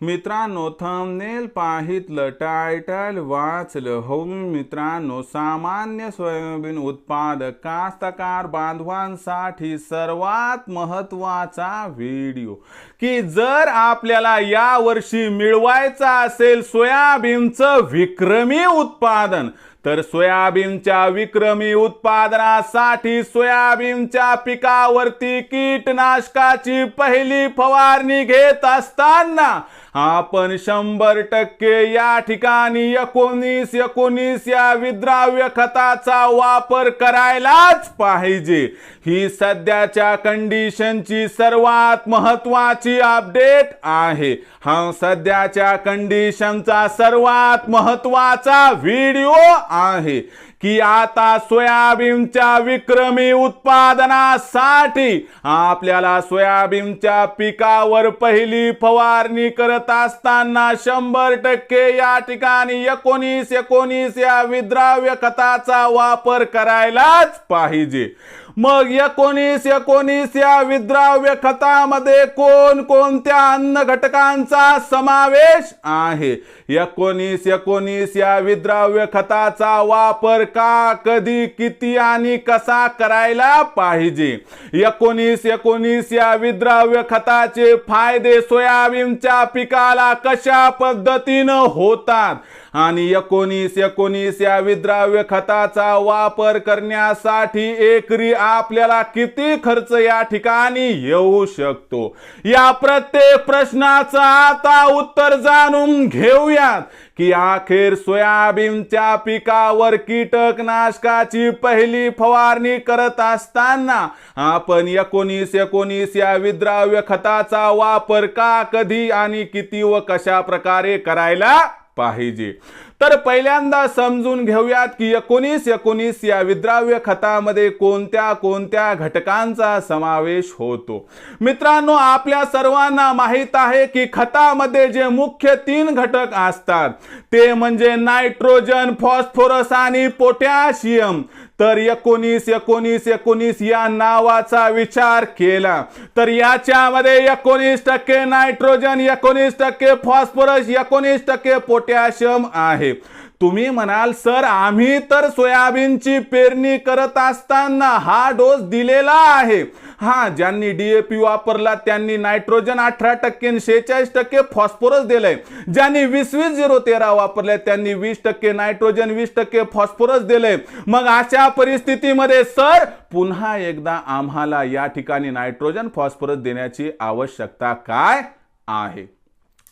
मित्रांनो thumbnail पाहितलं title वाचलं. हो मित्रांनो सामान्य सोयाबीन उत्पादक कास्तकार बांधवांसाठी सर्वात महत्त्वाचा व्हिडिओ की जर आपल्याला या वर्षी मिळवायचं असेल सोयाबीनचं विक्रमी उत्पादन तर सोयाबीनच्या विक्रमी उत्पादनासाठी सोयाबीनच्या पिकावरती कीटनाशकाची पहिली फवारणी घेत असताना आपण शंभर टक्के या ठिकाणी एकोणीस एकोणीस या विद्राव्य खताचा वापर करायलाच पाहिजे. ही सध्याच्या कंडिशनची सर्वात महत्वाची अपडेट आहे. हा सध्याच्या कंडिशनचा सर्वात महत्त्वाचा व्हिडिओ आहे की आता सोयाबीनच्या विक्रमी उत्पादनासाठी आपल्याला सोयाबीनच्या पिकावर पहिली फवारणी करत असताना शंभर टक्के या ठिकाणी एकोणीस एकोणीस या विद्राव्य खताचा वापर करायलाच पाहिजे. मग एकोणीस एकोणीस या विद्राव्य खतामध्ये कोण कोणत्या अन्न घटकांचा समावेश आहे? एकोणीस एकोणीस या विद्राव्य खताचा वापर का कधी किती आणि कसा करायला पाहिजे? एकोणीस एकोणीस या विद्राव्य खताचे फायदे सोयाबीनच्या पिकाला कशा पद्धतीनं होतात? आणि एकोणीस एकोणीस या विद्राव्य खताचा वापर करण्यासाठी एकरी आपल्याला किती खर्च या ठिकाणी येऊ शकतो? या प्रत्येक प्रश्नाचं आता उत्तर जाणून घेऊयात की अखेर सोयाबीनच्या पिकावर कीटकनाशकाची पहिली फवारणी करत असताना आपण एकोणीस एकोणीस या विद्राव्य खताचा वापर का कधी आणि किती व कशा प्रकारे करायला पाहिजे. तर पहिल्यांदा समजून घेऊयात की एकोणीस एकोणीस या विद्राव्य खतामध्ये कोणत्या कोणत्या घटकांचा समावेश होतो. मित्रांनो आपल्या सर्वांना माहीत आहे की खतामध्ये जे मुख्य तीन घटक असतात ते म्हणजे नायट्रोजन फॉस्फोरस आणि पोटॅशियम. तर एकोणीस एकोणीस एकोणीस या नावाचा विचार केला. तर याच्यामध्ये एकोणीस टक्के नायट्रोजन एकोणीस टक्के फॉस्फरस एकोणीस टक्के पोटॅशियम आहे. तुम्ही म्हणाल सर आम्ही तर सोयाबीनची पेरणी करत असताना हा डोस दिलेला आहे. हा ज्यांनी डीएपी वापरला त्यांनी नायट्रोजन अठरा टक्के शेहेचाळीस टक्के फॉस्फरस दिलंय. ज्यांनी वीस वीस झिरो तेरा वापरले त्यांनी वीस टक्के नायट्रोजन वीस टक्के फॉस्फरस दिलंय. मग अशा परिस्थितीमध्ये सर पुन्हा एकदा आम्हाला या ठिकाणी नायट्रोजन फॉस्फरस देण्याची आवश्यकता काय आहे?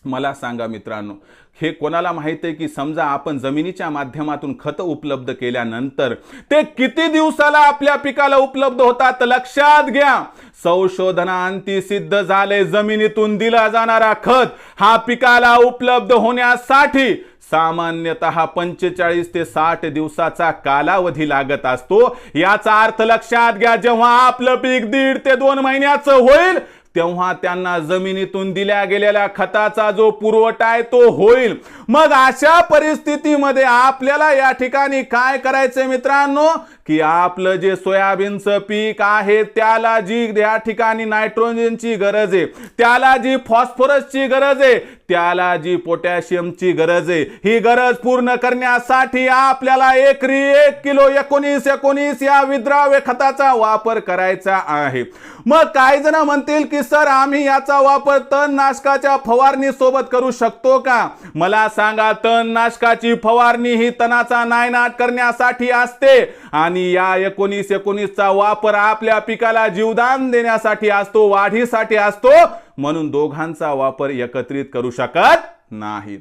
मला सांगा मित्रांनो हे कोणाला माहीत आहे की समजा आपण जमिनीच्या माध्यमातून खत उपलब्ध केल्यानंतर ते किती दिवसाला आपल्या पिकाला उपलब्ध होतात? लक्षात घ्या. संशोधनाअंती सिद्ध झाले जमिनीतून दिला जाणारा खत हा पिकाला उपलब्ध होण्यासाठी सामान्यतः पंचेचाळीस ते साठ दिवसाचा कालावधी लागत असतो. याचा अर्थ लक्षात घ्या जेव्हा आपलं पीक दीड ते दोन महिन्याचं होईल तेव्हा त्यांना जमिनीतून दिल्या गेलेल्या खताचा जो पुरवठा आहे तो होईल. मग अशा परिस्थितीमध्ये आपल्याला या ठिकाणी काय करायचंय मित्रांनो? की आपलं जे सोयाबीनचं पीक आहे त्याला जी या ठिकाणी नायट्रोजनची गरज आहे त्याला जी फॉस्फरसची गरज आहे त्याला जी पोटॅशियमची गरज आहे ही गरज पूर्ण करण्यासाठी आपल्याला एकरी एक किलो एकोणीस एकोणीस या विद्राव्य खताचा वापर करायचा आहे. मग काही जण म्हणतील की सर आम्ही याचा वापर तणनाशकाच्या फवारणी सोबत करू शकतो का? मला सांगा तणनाशकाची फवारणी ही तणाचा नायनाट करण्यासाठी असते आणि या एकोणीस एकोणीसचा वापर आपल्या पिकाला जीवदान देण्यासाठी असतो वाढीसाठी असतो म्हणून दोघांचा वापर एकत्रित करू शकत नाहीत.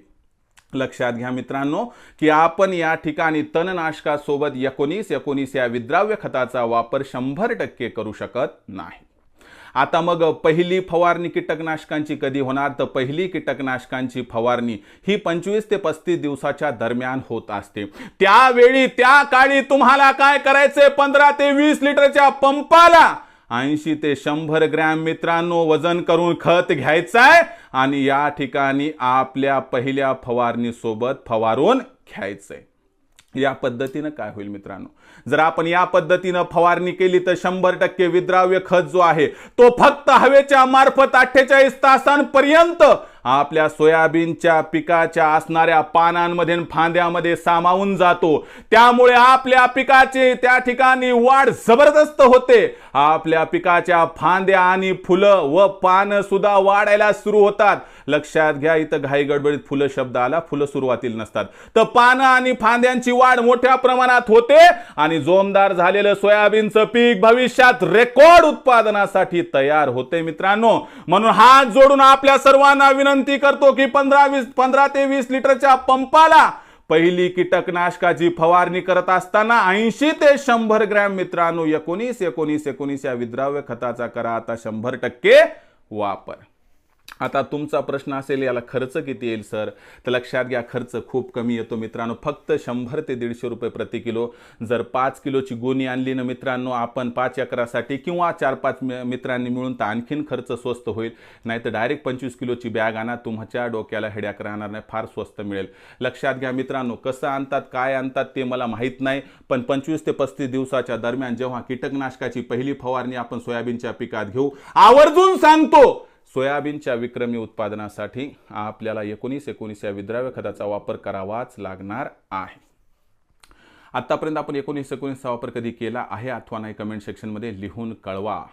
लक्षात घ्या मित्रांनो की आपण या ठिकाणी तणनाशकासोबत एकोणीस एकोणीस या विद्राव्य खताचा वापर शंभर टक्के करू शकत नाही. आता मग पहिली फवारणी कीटकनाशकांची कधी होणार? तर पहिली कीटकनाशकांची फवारणी ही पंचवीस ते पस्तीस दिवसाच्या दरम्यान होत असते. त्यावेळी त्या काळी तुम्हाला काय करायचंय? पंधरा ते वीस लिटरच्या पंपाला ऐंशी ते शंभर ग्रॅम मित्रांनो वजन करून खत घ्यायचंय आणि या ठिकाणी आपल्या पहिल्या फवारणीसोबत फवारून घ्यायचंय. या पद्धतीनं काय होईल मित्रांनो? जर आपण या पद्धतीनं फवारणी केली तर शंभर टक्के विद्राव्य खत जो आहे तो फक्त हवेच्या मार्फत अठ्ठेचाळीस तासांपर्यंत आपल्या सोयाबीनच्या पिकाच्या असणाऱ्या पानांमध्ये फांद्यामध्ये सामावून जातो. त्यामुळे आपल्या पिकाची त्या ठिकाणी वाढ जबरदस्त होते. आपल्या पिकाच्या फांद्या आणि फुलं व पानं सुद्धा वाढायला सुरू होतात. लक्षात घ्या इथं घाई गडबडीत फुलं शब्द आला फुलं सुरुवातील नसतात. तर पानं आणि फांद्यांची वाढ मोठ्या प्रमाणात होते आणि जोमदार झालेलं सोयाबीनचं पीक भविष्यात रेकॉर्ड उत्पादनासाठी तयार होते मित्रांनो. म्हणून हात जोडून आपल्या सर्वांना विनंती करतो की पंधरा वीस पंधरा ते वीस लिटरच्या पंपाला पहिली कीटकनाशकाची फवारणी करत असताना ऐंशी ते शंभर ग्रॅम मित्रांनो एकोणीस एकोणीस एकोणीस या विद्राव्य खताचा करा. आता शंभर टक्के वापर. आता तुमचा प्रश्न असेल याला खर्च किती येईल सर? तर लक्षात घ्या खर्च खूप कमी येतो मित्रांनो. फक्त शंभर ते दीडशे रुपये प्रति किलो. जर पाच किलोची गोणी आणली ना मित्रांनो आपण पाच एकरासाठी किंवा चार पाच मित्रांनी मिळून तर आणखीन खर्च स्वस्त होईल. नाही तर डायरेक्ट पंचवीस किलोची बॅग आणा तुमच्या डोक्याला हेड्याक राहणार नाही फार स्वस्त मिळेल. लक्षात घ्या मित्रांनो कसं आणतात काय आणतात ते मला माहीत नाही. पण पंचवीस ते पस्तीस दिवसाच्या दरम्यान जेव्हा कीटकनाशकाची पहिली फवारणी आपण सोयाबीनच्या पिकात घेऊ आवर्जून सांगतो सोयाबीनच्या विक्रमी उत्पादनासाठी आपल्याला एकोणीस एकोणीस या विद्राव्य खताचा वापर करावाच लागणार आहे. आत्तापर्यंत आपण एकोणीस एकोणीसचा वापर कधी केला आहे अथवा नाही कमेंट सेक्शनमध्ये लिहून कळवा.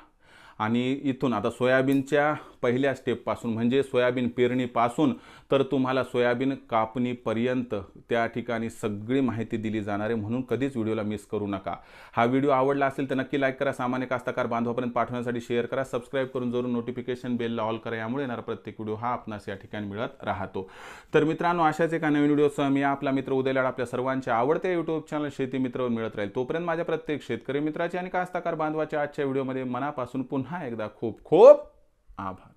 आणि इथून आता सोयाबीनच्या पहिल्या स्टेपपासून म्हणजे सोयाबीन पेरणीपासून तर तुम्हाला सोयाबीन कापणीपर्यंत त्या ठिकाणी सगळी माहिती दिली जाणार आहे. म्हणून कधीच व्हिडिओला मिस करू नका. हा व्हिडिओ आवडला असेल तर नक्की लाईक करा सामान्य कास्तकार बांधवापर्यंत पाठवण्यासाठी शेअर करा सबस्क्राईब करून जरूर नोटिफिकेशन बेलला ऑल करा. यामुळे येणारा प्रत्येक व्हिडिओ हा आपणास या ठिकाणी मिळत राहतो. तर मित्रांनो अशाच एका नवीन व्हिडिओसह मी आपला मित्र उदयलाड आपल्या सर्वांच्या आवडत्या यूट्यूब चॅनल शेती मित्रवर मिळत राहील. तोपर्यंत माझ्या प्रत्येक शेतकरी मित्राचे आणि कास्तकार बांधवाच्या आजच्या व्हिडिओमध्ये मनापासून पुन्हा एकदा खूप खूप आभार.